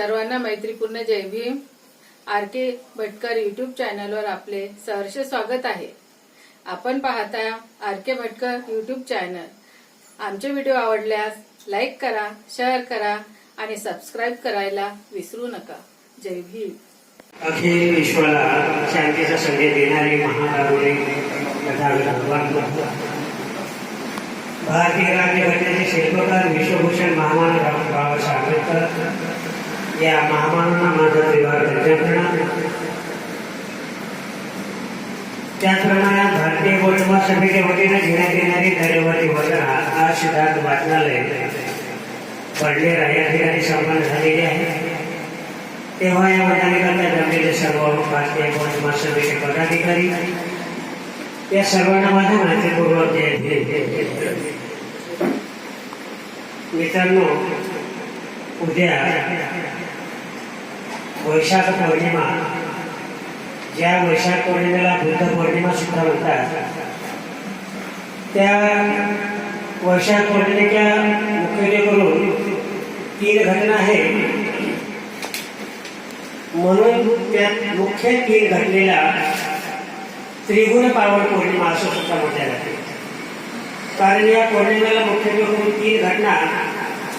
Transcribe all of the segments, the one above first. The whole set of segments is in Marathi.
सर्वांना मैत्रीपूर्ण Jai Bhim. R K Bhatkar YouTube चॅनलवर आपले सहर्ष स्वागत आहे. आपण पाहता R K Bhatkar YouTube channel आमचे व्हिडिओ आवडल्यास लाईक करा शेअर करा आणि सबस्क्राईब करायला विसरू नका. जय भीम. अखिल विश्वाला शांतीचा संदेश देणारे महाकारुणी भारतीय राज्यघटनेचे शिल्पकार विश्वभूषण महामान बाबासाहेब आंबेडकर या महामानांना माझा त्रिवार प्रणाम त्याचप्रमाणे भारतीय गोलमा सभेच्या वतीने घेण्यात येणारी धैर्यवादी वंदना आज सिद्धार्थ वाचनालय. पडलेला या ठिकाणी संपन्न झालेली आहे तेव्हा या मैदानिकांना जमलेले सर्व भारतीय गोलमा सभेचे पदाधिकारी या सर्वांना माझ्या माहितीपूर्वक. मित्रांनो, उद्या वैशाख पौर्णिमा ज्या वैशाख पौर्णिमेला बुद्ध पौर्णिमा सुद्धा म्हणतात त्या वैशाख पौर्णिमेच्या मुख्यत्वेकरून तीन घटना आहेत. म्हणून त्या मुख्य तीन घटनेला त्रिगुण पावन पौर्णिमा असं सुद्धा म्हटल्या जाते. कारण या पौर्णिमेला मुख्यत्वे करून तीन घटना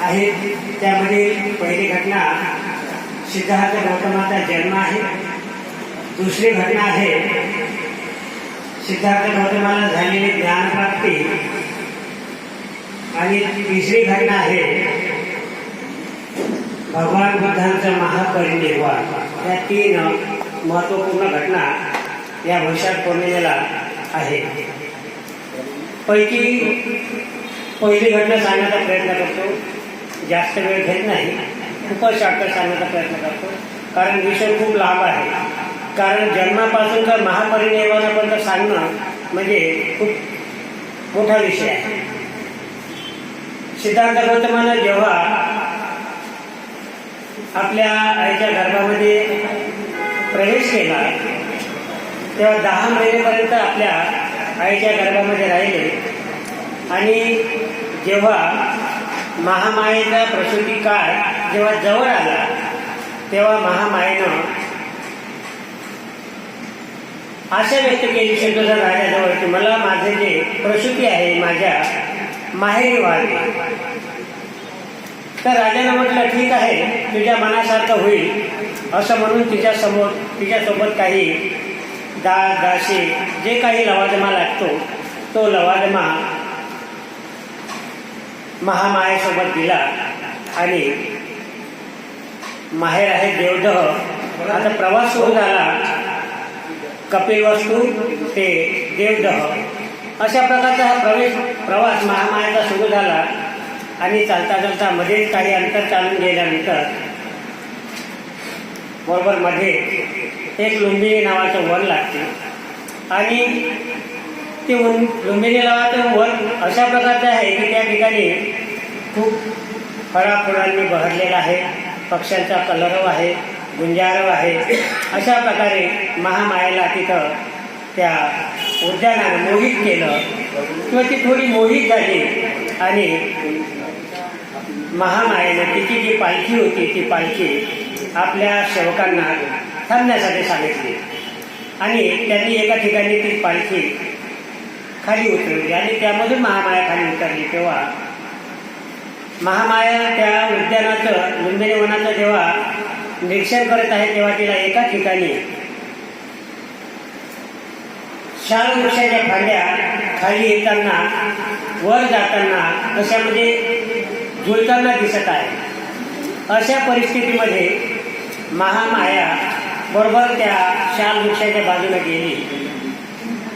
आहेत. त्यामध्ये पहिली घटना सिद्धार्थ गौतमाचा जन्म आहे. दुसरी घटना आहे. सिद्धार्थ गौतमाला झालेली ज्ञानप्राप्ती. आणि तिसरी घटना आहे. भगवान बुद्धांचं महापरिनिर्वाण. या तीन महत्त्वपूर्ण घटना या वैशाख पौर्णिमेला आहे पैकी पहिली घटना सांगण्याचा प्रयत्न करतो. जास्त वेळ घेत नाही. खूपच शॉर्टकट सांगण्याचा प्रयत्न करतो. कारण विषय खूप लाभ आहे. कारण जन्मापासून तर महापरिनिर्वाणापर्यंत सांगणं म्हणजे खूप मोठा विषय आहे. सिद्धार्थ गौतमानं जेव्हा आपल्या आईच्या गर्भामध्ये प्रवेश केला तेव्हा दहा महिनेपर्यंत आपल्या आईच्या गर्भामध्ये राहिले. आणि जेव्हा महामायेचा प्रसूती काळ जेव्हा जवळ आला तेव्हा महामायेनं आशा व्यक्त केली शंकरचा राजाजवळ की मला माझे जे प्रसूती आहे माझ्या माहेरी व्हावे तर राजानं म्हटलं ठीक आहे तुझ्या मनासारखं होईल. असं म्हणून तिच्यासमोर तिच्यासोबत काही दा दाशी जे काही लवाजमा लागतो तो लवाजमा महामायेसोबत दिला आणि माहेर आहे देवदह. आता प्रवास सुरू झाला. कपिलवस्तू ते देवदह. अशा प्रकारचा हा प्रवेश प्रवास महामायाचा सुरू झाला. आणि चालता चालता मध्येच काही अंतर चालून गेल्यानंतर बरोबर मध्ये एक लुंबिनी नावाचं वन लागते. आणि ते वन लुंबिनी नावाचं वन अशा प्रकारचं आहे की त्या ठिकाणी खूप फळाफुलांनी बहरलेलं आहे. पक्ष्यांचा कलरव आहे गुंजारव आहे अशा प्रकारे महामायाला तिथं त्या उद्यानानं मोहित केलं. किंवा ती थोडी मोहित झाली आणि महामायेनं तिची जी पालखी होती ती पालखी आपल्या सेवकांना थांबण्यासाठी सांगितली. आणि त्यांनी एका ठिकाणी ती पालखी खाली उतरवली आणि त्यामधून महामाया खाली उतरली तेव्हा महामाया त्या उद्यानाचं लुंबिनी वनाचं जेव्हा निरीक्षण करत आहे तेव्हा तिला एका ठिकाणी शाल वृक्षाच्या फांद्या खाली येताना वर जाताना कशामध्ये जुळताना दिसत आहे. अशा परिस्थितीमध्ये महामाया बरोबर त्या शाल वृक्षाच्या बाजूला गेली.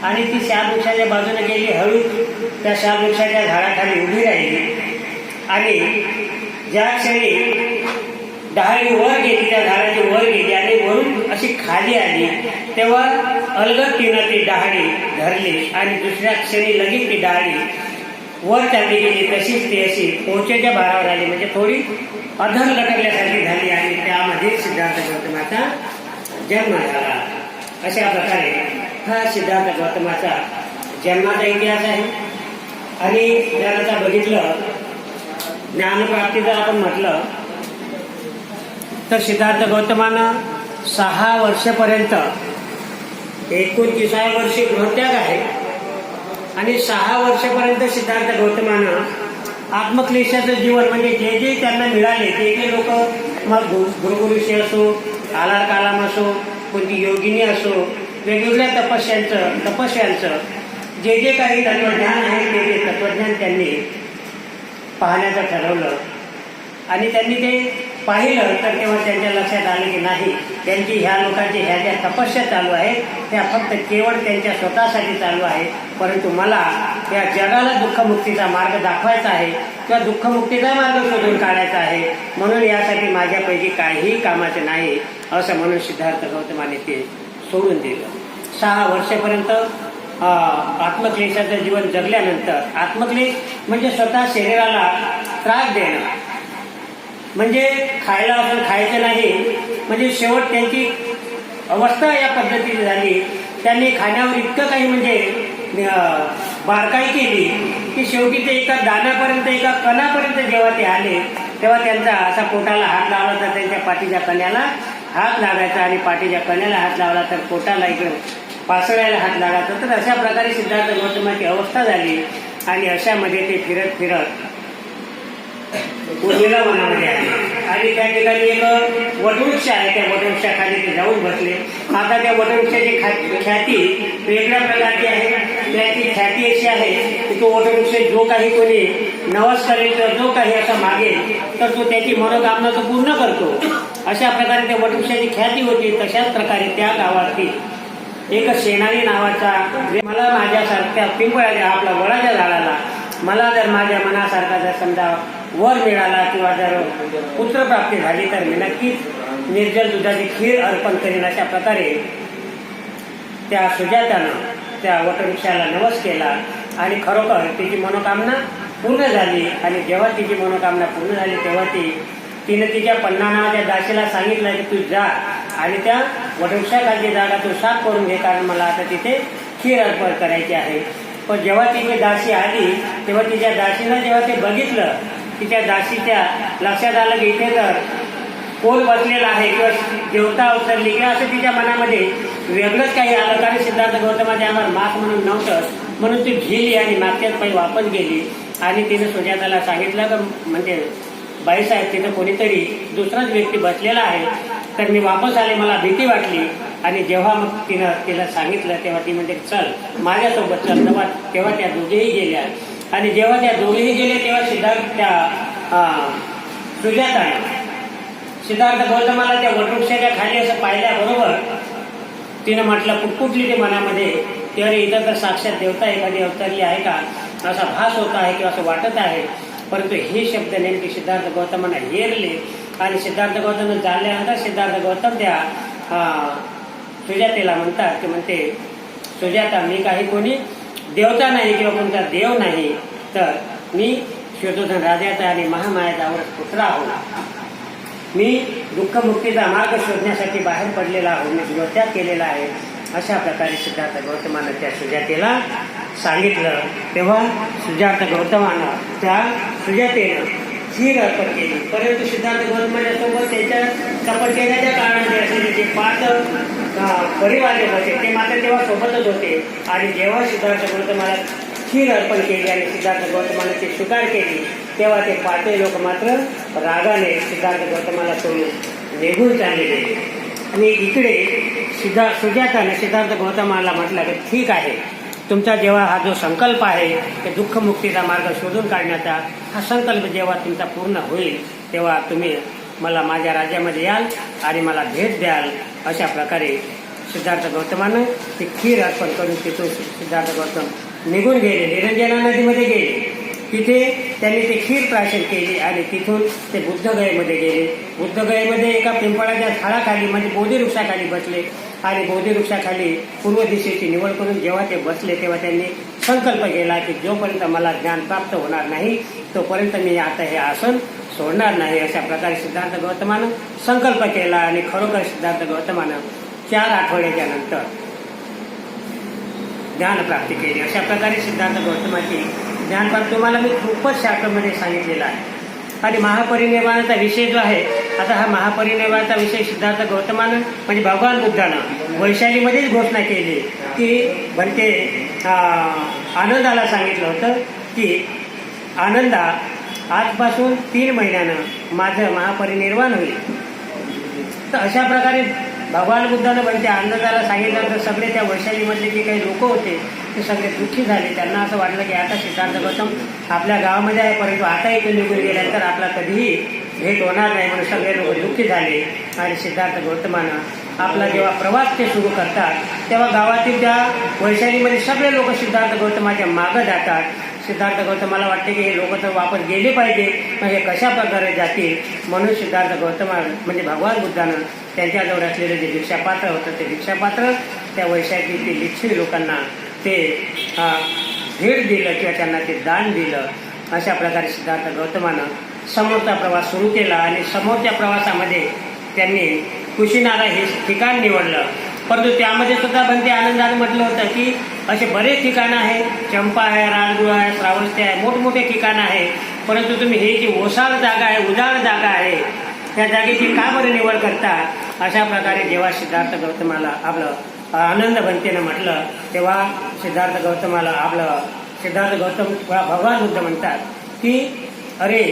आणि ती शाल वृक्षाच्या बाजूने गेली हळू त्या शाल वृक्षाच्या झाडाखाली उभी राहिली. आणि ज्या क्षणी डहाळी वर गेली त्या झाडाची वर गेली आणि वरून अशी खाली आली तेव्हा अलगद तिनं ती डहाळी धरली आणि दुसऱ्या क्षणी लगेच ती डहाळी वर चालली गेली. तशीच ती अशी पोचेच्या भारावर आली. म्हणजे थोडी अधर लटकल्यासारखी झाली आणि त्यामध्ये सिद्धार्थ गौतमाचा जन्म झाला. अशा प्रकारे हा सिद्धार्थ गौतमाचा जन्माचा इतिहास आहे. आणि जर आता बघितलं ज्ञानप्राप्ती जर आपण म्हटलं तर सिद्धार्थ गौतमानं सहा वर्षपर्यंत एकोणतीसाव्या वर्षी गृहत्याग आहे. आणि सहा वर्षपर्यंत सिद्धार्थ गौतमानं आत्मक्लेशाचं जीवन म्हणजे जे जे त्यांना मिळाले ते जे लोक मग गु- गुरुगुरुशी असो आलार कालाम असो कोणती योगिनी असो वेगवेगळ्या तपस्यांचं तपस्यांचं जे जे काही तत्वज्ञान आहे ते जे तत्वज्ञान त्यांनी पाहण्याचं ठरवलं. आणि त्यांनी ते पाहिलं तर तेव्हा त्यांच्या लक्षात आलं की नाही त्यांची ह्या लोकांची ह्या ज्या तपस्या चालू आहेत. त्या फक्त केवळ त्यांच्या स्वतःसाठी चालू आहे परंतु मला या जगाला दुःखमुक्तीचा मार्ग दाखवायचा आहे किंवा दुःखमुक्तीचा मार्ग शोधून काढायचा आहे. म्हणून यासाठी माझ्यापैकी काहीही कामाचे नाही असं म्हणून सिद्धार्थ गौतमाने ते सोडून दिलं. सहा वर्षापर्यंत आत्मक्लेशाचं जीवन जगल्यानंतर आत्मक्लेश म्हणजे स्वतः शरीराला त्रास देणं. म्हणजे खायला आपण खायचं नाही म्हणजे शेवट त्यांची अवस्था या पद्धतीची झाली. त्यांनी खाण्यावर इतकं काही म्हणजे बारकाई केली की शेवटी ते एका दाण्यापर्यंत एका कणापर्यंत जेव्हा ते आले तेव्हा त्यांचा असा पोटाला हात लावला तर त्यांच्या पाठीच्या कण्याला हात लागायचा आणि पाठीच्या कण्याला हात लावला तर पोटाला इकडे पासळ्याला हात लागायचा. तर अशा प्रकारे सिद्धार्थ गौतमाची अवस्था झाली आणि अशामध्ये ते फिरत फिरत उर्मिला वनामध्ये आले. आणि त्या ठिकाणी एक वटवृक्ष आहे. त्या वटवृक्षाखाली ते जाऊन बसले. आता त्या वटवृक्षाची खा- ख्याती वेगळ्या प्रकारची आहे. त्याची ख्याती अशी आहे की तो वटवृक्ष जो काही कोणी नवस करेल तर जो काही असा मागेल तर तो त्याची मनोकामना तो पूर्ण करतो. अशा प्रकारे त्या वटवृक्षाची ख्याती होती. तशाच प्रकारे त्या गावातील एक सेनानी नावाचा मला माझ्यासारख्या पिंपळाच्या आपला वडाच्या झाडाला मला जर माझ्या मनासारखा जर समजा वर मिळाला किंवा जर पुत्रप्राप्ती झाली तर मी नक्कीच निर्जल दुधाची खीर अर्पण करीन अशा प्रकारे त्या सुजातानं त्या वटवृक्षाला नवस केला आणि खरोखर तिची मनोकामना पूर्ण झाली आणि जेव्हा तिची मनोकामना पूर्ण झाली तेव्हा ती तिने तिच्या पन्ना नावाच्या दाशीला सांगितलं की तू जा आणि त्या वटवृक्षाखालची जागा तू साफ करून घे कारण मला आता तिथे खीर अर्पण करायची आहे. पण जेव्हा तिची दासी आली तेव्हा तिच्या दासीनं जेव्हा ते बघितलं तिच्या दासीच्या लक्षात आलं की इथे तर कोण बसलेला आहे किंवा देवता अवतरली किंवा असं तिच्या मनामध्ये वेगळंच काही आलं. कारण सिद्धार्थ गौतमाच्या आम्हाला माफ म्हणून नव्हतं म्हणून ती घेली आणि मागच्याच पायी वापस गेली. आणि तिने सुजाताला सांगितलं का म्हणजे बाईसाहेब तिथं कोणीतरी दुसराच व्यक्ती बसलेला आहे. तर मी वापस आले मला भीती वाटली. आणि जेव्हा मग तिनं तिला सांगितलं तेव्हा ती म्हणजे चल माझ्यासोबत चल तेव्हा तेव्हा त्या दोघेही गेल्या. आणि जेव्हा त्या दोघेही गेले तेव्हा सिद्धार्थ त्या अं, सुजाताने सिद्धार्थ गौतमाला त्या वटवृक्षाच्या खाली असं पाहिल्याबरोबर तिनं म्हटलं कुटकुटली ते मनामध्ये? तेव्हा इथं तर साक्षात देवता एखादी अवतरली आहे का? असा भास होत आहे किंवा असं वाटत आहे? परंतु हे शब्द नेमके सिद्धार्थ गौतमांना हेरले आणि सिद्धार्थ गौतम जाणल्यानंतर सिद्धार्थ गौतम त्या सुजातेला म्हणतात की म्हणते सुजाता मी काही कोणी देवता नाही किंवा कोणता देव नाही तर मी शोधोधन राजाचा आणि महामायाचा आवडत पुत्र आहोत मी दुःखमुक्तीचा मार्ग शोधण्यासाठी बाहेर पडलेला आहोत मी गृहत्याग केलेला आहे. अशा प्रकारे सिद्धार्थ गौतमानं त्या सुजातेला सांगितलं. तेव्हा सुजार्थ गौतमानं त्या सुजातेनं खीर अर्पण केली. परंतु सिद्धार्थ गौतमाच्या सोबत त्याच्या केल्याच्या काळामध्ये असलेले जे पाच परिवार होते ते मात्र तेव्हा सोबतच होते. आणि जेव्हा सिद्धार्थ गौतमाला खीर अर्पण केली आणि सिद्धार्थ गौतमाने ती स्वीकार केली तेव्हा ते पाचही लोक मात्र रागाने सिद्धार्थ गौतमाला सोडून निघून चालले गेले. आणि इकडे सिद्धा सुजाताने सिद्धार्थ गौतमाला म्हटलं की ठीक आहे तुमचा जेव्हा हा जो संकल्प आहे ते दुःखमुक्तीचा मार्ग शोधून काढण्याचा हा संकल्प जेव्हा तुमचा पूर्ण होईल तेव्हा तुम्ही मला माझ्या राज्यामध्ये याल आणि मला भेट द्याल. अशा प्रकारे सिद्धार्थ गौतमानं ती खीर अर्पण करून तिथून सिद्धार्थ गौतम निघून गेले निरंजना नदीमध्ये गेले. तिथे त्यांनी ते खीर प्राशन केली आणि तिथून ते बुद्धगयेमध्ये गेले. बुद्धगयेमध्ये एका पिंपळाच्या झाडाखाली म्हणजे बोधी वृक्षाखाली बसले आणि बोधी वृक्षाखाली पूर्व दिशेची निवड करून जेव्हा ते बसले तेव्हा त्यांनी संकल्प केला की जोपर्यंत मला ज्ञान प्राप्त होणार नाही तोपर्यंत मी आता हे आसन सोडणार नाही अशा प्रकारे सिद्धार्थ गौतमानं संकल्प केला आणि खरोखर सिद्धार्थ गौतमानं चार आठवड्याच्या नंतर ज्ञानप्राप्ती केली. अशा प्रकारे सिद्धार्थ गौतमाची ज्ञानप्राप्ती तुम्हाला मी खूपच शास्त्रामध्ये सांगितलेलं आहे. आणि महापरिनिर्वाणाचा विषय जो आहे आता हा महापरिनिर्वाणाचा विषय सिद्धार्थ गौतमानं म्हणजे भगवान बुद्धानं वैशालीमध्येच घोषणा केली की बनते आनंदाला सांगितलं होतं की आनंदा आजपासून तीन महिन्यानं माझं महापरिनिर्वाण होईल. तर अशा प्रकारे भगवान बुद्धानं बनते आनंदाला सांगितलं तर सगळे त्या वैशालीमधले जे काही लोक होते ते सगळे दुःखी झाले. त्यांना असं वाटलं की आता सिद्धार्थ गौतम आपल्या गावामध्ये आहे परंतु आता इथे निघून गेल्यानंतर आपला कधीही भेट होणार नाही म्हणून सगळे लोक दुःखी झाले. आणि सिद्धार्थ गौतमानं आपला जेव्हा प्रवास ते सुरू करतात तेव्हा गावातील त्या वैशालीमध्ये सगळे लोक सिद्धार्थ गौतमाच्या मागं जातात. सिद्धार्थ गौतमाला वाटते की हे लोक तर वापस गेले पाहिजे मग हे कशा प्रकारे जातील? म्हणून सिद्धार्थ गौतमा म्हणजे भगवान बुद्धानं त्यांच्याजवळ असलेलं जे भिक्षापात्र होतं ते भिक्षापात्र त्या वैशाखीतील लिच्छवी लोकांना ते भेट दिलं किंवा त्यांना ते दान दिलं अशा प्रकारे सिद्धार्थ गौतमानं समोरचा प्रवास सुरू केला आणि समोरच्या प्रवासामध्ये त्यांनी कुशीनारा हे ठिकाण निवडलं. परंतु त्यामध्ये सुद्धा पण ते आनंदानं म्हटलं होतं की असे बरेच ठिकाणं आहे चंपा आहे रानगुळ आहे श्रावस्ती आहे मोठमोठे ठिकाणं आहे. परंतु तुम्ही हे जी ओसाळ जागा आहे उजाळ जागा आहे त्या जागेची का बरं निवड करता? अशा प्रकारे जेव्हा सिद्धार्थ गौतमाला आपलं आनंद बनतेनं म्हटलं तेव्हा सिद्धार्थ गौतमाला आपलं सिद्धार्थ गौतम भगवान बुद्ध म्हणतात की अरे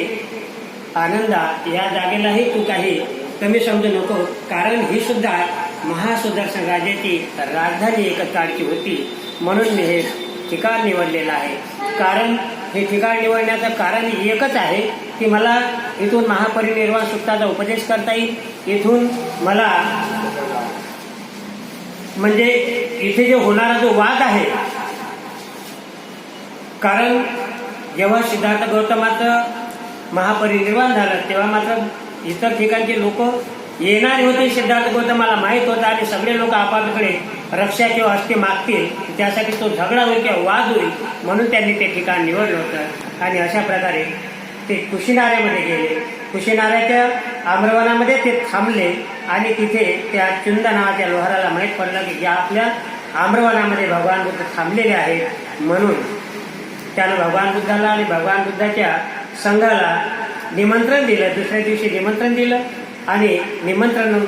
आनंदा या जागेलाही तू काही कमी समजू नको कारण ही सुद्धा महासुदर्शन राजाची राजधानी एकच काळची होती. म्हणून मी हे ठिकाण निवडलेलं आहे. कारण हे ठिकाण निवडण्याचं कारण एकच आहे की मला इथून महापरिनिर्वाण सुट्टाचा उपदेश करता येईल. इथून मला म्हणजे इथे जे होणारा जो वाद आहे कारण जेव्हा सिद्धार्थ गौतमाचं महापरिनिर्वाण झालं तेव्हा मात्र इतर ठिकाणचे लोक येणारे होते सिद्धार्थ गौतमाला माहीत होता आणि सगळे लोक आपापकडे रक्षा किंवा हस्ते मागतील त्यासाठी तो झगडा होईल किंवा वाद होईल म्हणून त्यांनी ते ठिकाण निवडलं होतं. आणि अशा प्रकारे ते कुशीनाऱ्यामध्ये गेले. कुशीनाऱ्याच्या आम्रवनामध्ये ते थांबले. आणि तिथे त्या चुंद नावाच्या लोहाराला माहीत पडलं की या आपल्या आम्रवनामध्ये भगवान बुद्ध थांबलेले आहेत म्हणून त्यानं भगवान बुद्धाला आणि भगवान बुद्धाच्या संघाला निमंत्रण दिलं. दुसऱ्या दिवशी निमंत्रण दिलं आणि निमंत्रण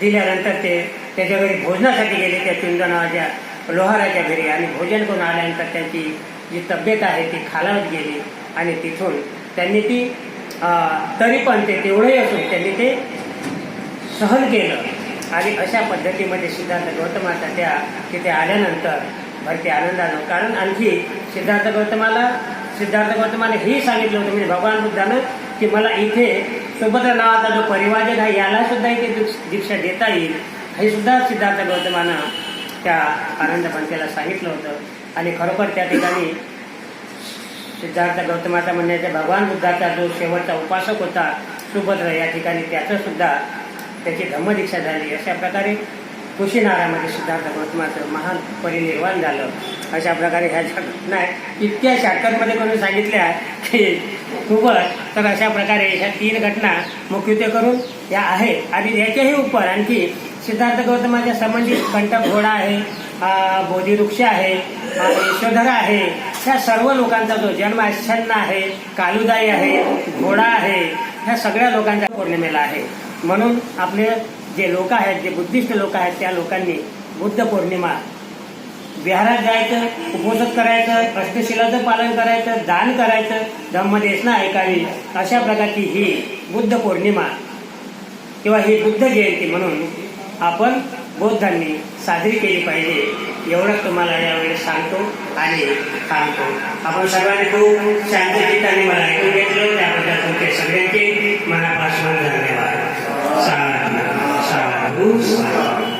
दिल्यानंतर ते त्याच्या घरी भोजनासाठी गेले त्या चिंतनाच्या लोहाराच्या घरी. आणि भोजन करून आल्यानंतर त्यांची जी तब्येत आहे ती खालावत गेली. आणि तिथून त्यांनी ती तरी पण ते तेवढंही असून त्यांनी ते सहन केलं. आणि अशा पद्धतीमध्ये सिद्धार्थ गौतमाचा त्या तिथे आल्यानंतर भरती आनंदानं कारण आणखी सिद्धार्थ गौतमाला सिद्धार्थ गौतमाने हे सांगितलं होतं म्हणजे भगवान बुद्धानं की मला इथे सुभद्र नावाचा जो परिवाजक आहे याला सुद्धा इथे दीक्षा देता येईल. हे सुद्धा सिद्धार्थ गौतमानं त्या आनंद पंथाला सांगितलं होतं. आणि खरोखर त्या ठिकाणी सिद्धार्थ गौतमाचा म्हणण्याचा भगवान बुद्धाचा जो शेवटचा उपासक होता सुभद्र या ठिकाणी त्याचं सुद्धा त्याची धम्मदीक्षा झाली. अशा प्रकारे कुशीनारामध्ये सिद्धार्थ गौतमाचं महान परिनिर्वाण झालं. अशा प्रकारे ह्या ज्या घटना आहेत इतक्या शॉर्टकटमध्ये करून सांगितल्या की खूपच तर अशा प्रकारे ह्या तीन घटना मुख्यत्वे करून या आहेत. आणि याच्याही उपर आणखी सिद्धार्थ गौतमाच्या संबंधित कंटक घोडा आहे बोधीवृक्ष बोधिवृक्ष आहे यशोधरा आहे ह्या सर्व लोकांचा जो जन्म आहे छन्न आहे कालुदाई आहे घोडा आहे ह्या सगळ्या लोकांचा पौर्णिमेला आहे. म्हणून आपले जे लोक आहेत जे बुद्धिस्ट लोक आहेत त्या लोकांनी बुद्ध पौर्णिमा विहारात जायचं उपोषण करायचं अष्टशिलाचं पालन करायचं दान करायचं धम्मदेशना ऐकावी अशा प्रकारची ही बुद्ध पौर्णिमा किंवा ही बुद्ध जयंती म्हणून आपण बौद्धांनी साजरी केली पाहिजे. एवढंच तुम्हाला यावेळेस सांगतो आणि सांगतो आपण सगळ्यांनी खूप शांतचित्ताने मला ऐकून घेतलं. त्याबद्दल तुमचे सगळ्यांचे मनापासून धन्यवाद. satu satu